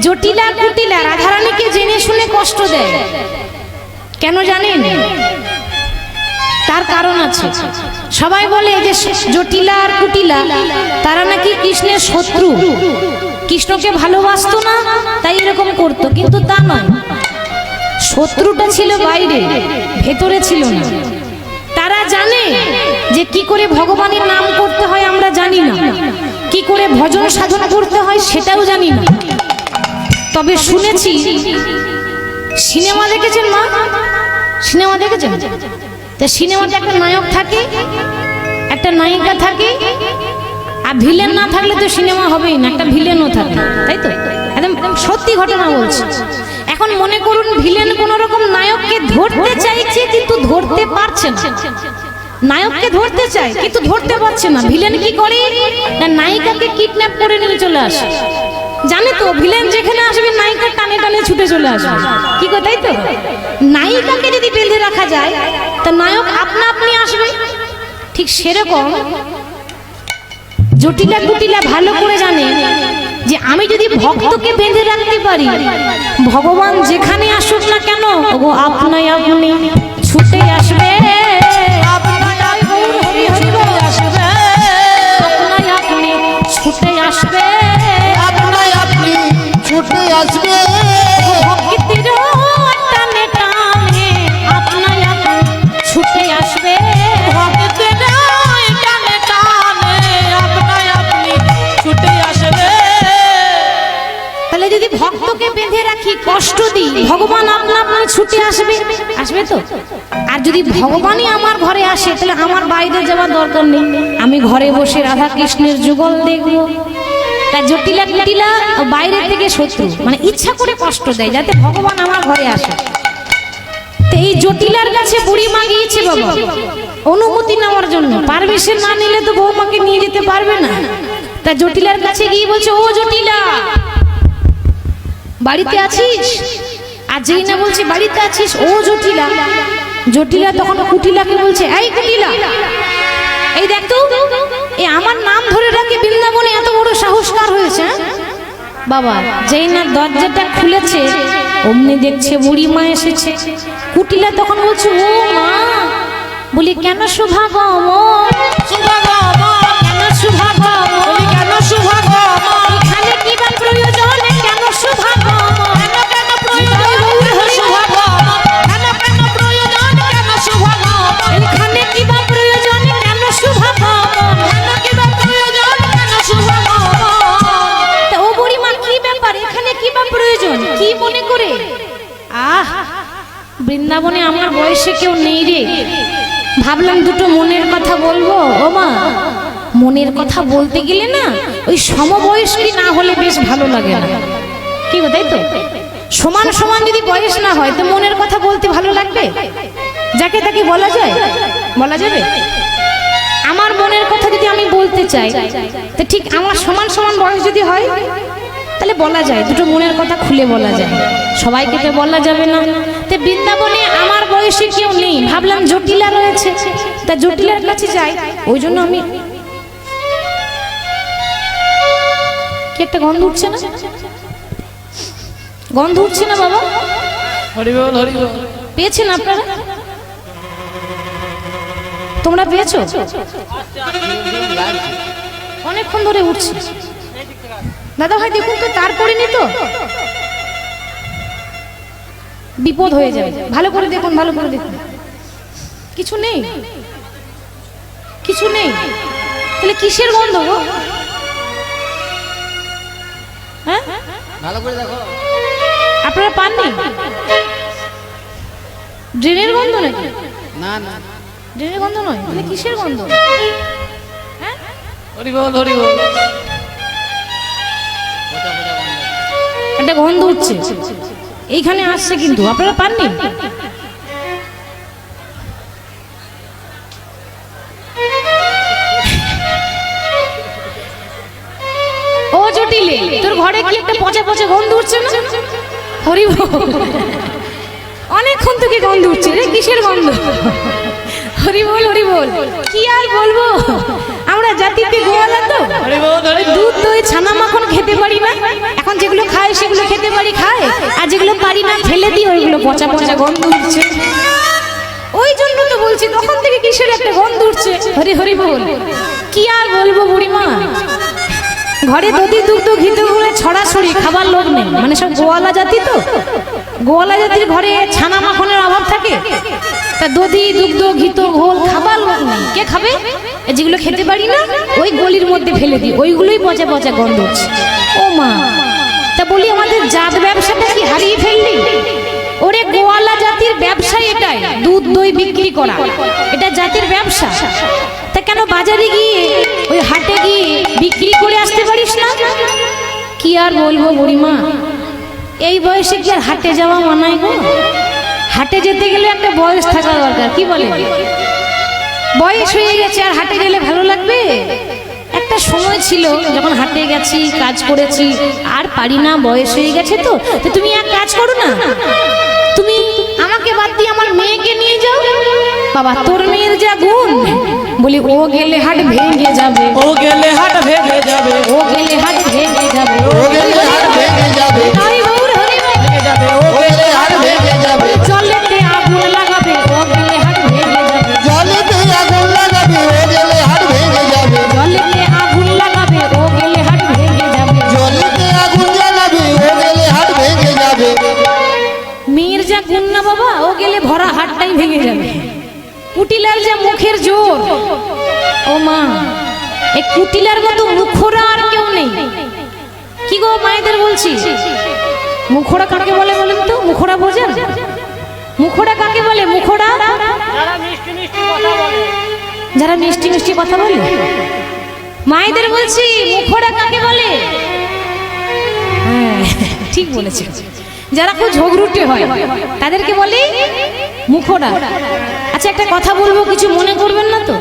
জটিলা কুটিলা রাধারানীকে জেনে শুনে কষ্ট দেয়। কেন জানেন? তার কারণ আছে। সবাই বলে যে জটিলা আর কুটিলা, তারা নাকি কৃষ্ণের শত্রু। কৃষ্ণকে ভালোবাসতো না, তাই এরকম করতো। কিন্তু তা নয়। শত্রুটা ছিল বাইরে, ভেতরে ছিল না। তারা জানে যে কি করে ভগবানের নাম করতে হয় আমরা জানি না। কি করে ভজন সাধন করতে হয় সেটাও জানি না। তবে শুনেছি সিনেমা দেখেছেন মা? সিনেমা দেখেছেন? তা সিনেমাতে একটা নায়ক থাকে, একটা নায়িকা থাকে, আর ভিলেন না থাকলে তো সিনেমা হবেই না, একটা ভিলেনও থাকে, তাই তো? একদম সত্যি ঘটনা বলছি। এখন মনে করুন, ভিলেন কোন রকম নায়ককে ধরতে চাইছে, কিন্তু ধরতে পারছে না। নায়ককে ধরতে চায়, কিন্তু ধরতে পারছে না। ভিলেন কি করে? না নায়িকাকে কিডন্যাপ করে নিয়ে চলে আসে। জানে তো ভিলেন যেখানে আসবে নায়িকা টানে টানে ছুটে চলে আসবে। কি করে তাই তো? নায়িকাকে যদি বেঁধে রাখা যায়, তা নায়ক আপনা আপনি আসবে। ঠিক সেরকম জটিলা কুটিলা ভালো করে জানে যে আমি যদি ভক্তকে বেঁধে রাখতে পারি, ভগবান যেখানে আসুক না কেন আপনাই আপনি। ভগবান আপনা আপনি ছুটে আসবে আসবে তো? আর যদি ভগবানই আমার ঘরে আসে, তাহলে আমার বাইরে যাওয়ার দরকার নেই। আমি ঘরে বসে রাধা কৃষ্ণের যুগল দেখব। তা জটিলা কুটিলা বাইরে থেকে শত্রু মানে ইচ্ছা করে কষ্ট দেয়, যাতে ভগবান আমার ঘরে আসে। এই জটিলার কাছে বুড়ি মা গিয়েছে বাবা। অনুমতি নেওয়ার জন্য। পারমিশন না নিলে তো বউ বৌমাকে নিয়ে যেতে পারবে না। তা জটিলার কাছে গিয়ে বলছে, ও জটিলা, বাড়িতে আছিস? আর যেই না বলছে, বাড়িতে আছিস? ও জটিলা। জটিলা তখন কুটিলাকে বলছে, এই কুটিলা, এই দেখ তো, এ আমার নাম ধরে ডাকে বৃন্দাবনে এত বড় সাহসকার হয়েছে হ্যাঁ? বাবা, যেই না দরজাটা খুলেছে, অমনি দেখছে বুড়ি মা এসেছে। কুটিলা তখন বলছে, ও মা, বলি কেন শুভাগম শুভাগম বয়সে কেউ নেই রে। ভাবলাম দুটো মনের কথা বলব। ও মা, মনের কথা বলতে গেলে না, ওই সমবয়স্কী না হলে বেশ ভালো লাগে না। কি তাই তো? সমান সমান যদি বয়স না হয়, তো মনের কথা বলতে ভালো লাগবে? যাকে তাকে বলা যায়, বলা যাবে? আমার মনের কথা যদি আমি বলতে চাই, তো ঠিক আমার সমান সমান বয়স যদি হয়, তাহলে বলা যায়, দুটো মনের কথা খুলে বলা যায়। সবাইকে তো বলা যাবে না। তো বৃন্দাবনে বয়সে কেউ নেই। ভাবলাম জটিলা রয়েছে। তা জটিলার কাছে যাই। ওই জন্য আমি কি একটা গন্ধ উঠছে না? গন্ধ উঠছে না বাবা? পেয়েছেন আপনারা? তোমরা পেয়েছ? অনেকক্ষণ ধরে উঠছে। দাদা ভাই দেখুন তো তারপরে নি তো? বিপদ হয়ে যাবে। ভালো করে দেখুন ভালো করে দেখুন। কিছু নেই। কিছু নেই। তাহলে কিসের গন্ধ গো? হ্যাঁ? ভালো করে দেখো। আপনারা পাননি? ড্রেনের গন্ধ নাকি? না না। ড্রেনের গন্ধ নয়? তাহলে কিসের গন্ধ? হ্যাঁ? হরি বল হরি বল ফোটা ফোটা বন্ধ একটা গন্ধ উঠছে এইখানে আসছে কিন্তু, আপনারা পাননি? ও জটিলে, তোর ঘরে কি একটা পচা পচা গন্ধ উঠছে না? অনেকক্ষণ থেকে গন্ধ উঠছে রে, কিসের গন্ধ? হরি বল হরি বল, কি আর বলব আমরা আমরা জাতিতে গোয়ালা তো ওই দুধ দই ছানা মাখন খেতে পারি না এখন যেগুলো খায় সেগুলো খেতে পারি খায় আর যেগুলো না ওইগুলো পচা পচা গন্ধ উঠছে। ওই জন্য তো বলছি তখন থেকে কিসের একটা গন্ধ উঠছে? হরি হরি বল। কি আর বলব বুড়িমা? ঘরে দধি দুগ্ধ ঘিতে করে ছড়াছড়ি, খাবার লোক নেই। মানে সব গোয়ালা জাতি তো। গোয়ালা জাতির ঘরে ছানা মাখনের অভাব থাকে। তা দধি, দুগ্ধ, ঘিত, ঘোল, খাবার লোক নেই। কে খাবে? যেগুলো খেতে পারি না, ওই গলির মধ্যে ফেলে দিই। ওইগুলোই পচা পচা গন্ধ হচ্ছে ও মা। তা বলি আমাদের জাত ব্যবসাটা কি হারিয়ে ফেললি? ওরে গোয়ালা জাতির ব্যবসা এটাই, দুধ, দই বিক্রি করা। এটা জাতির ব্যবসা। তা কেন বাজারে গিয়ে, ওই হাটে গিয়ে বিক্রি করে আসতে পারিস না? কি আর বলব বুড়িমা? এই বয়সে কি আর হাটে যাওয়া মানায় গো? হাটে যেতে গেলে একটা বয়স থাকা দরকার, কি বলে? বয়স হয়ে গেছে, আর হাটে গেলে ভালো লাগবে? একটা সময় ছিল যখন হাটে গেছি কাজ করেছি আর পারি না বয়স হয়ে গেছে তো তো তুমি এক কাজ করো না। তুমি আমাকে বাদ দিয়ে আমার মেয়েকে নিয়ে যাও। বাবা তোর মেয়ের যা গুণ বলি ও গেলে হাট ভেঙে যাবে। ও গেলে হাট ভেঙে যাবে। ও গেলে হাট ভেঙে যাবে। ও গেলে হাট কুটিলার যা মুখের জোর। ও মা এই কুটিলার মতো মুখরা আর কেউ নেই। কি গো মায়েদের বলছি মুখরা কাকে বলে বলেন তো? মুখোড়া বোঝেন? মুখোড়া কাকে বলে? মুখোড়া? যারা মিষ্টি মিষ্টি কথা বলে? মায়েদের বলছি মুখোড়া কাকে বলে? হ্যাঁ ঠিক বলেছে। যারা খুব ঝগড়ুটে হয় তাদেরকে বলে মুখোড়া। আচ্ছা একটা কথা বলব কিছু মনে করবেন না তো?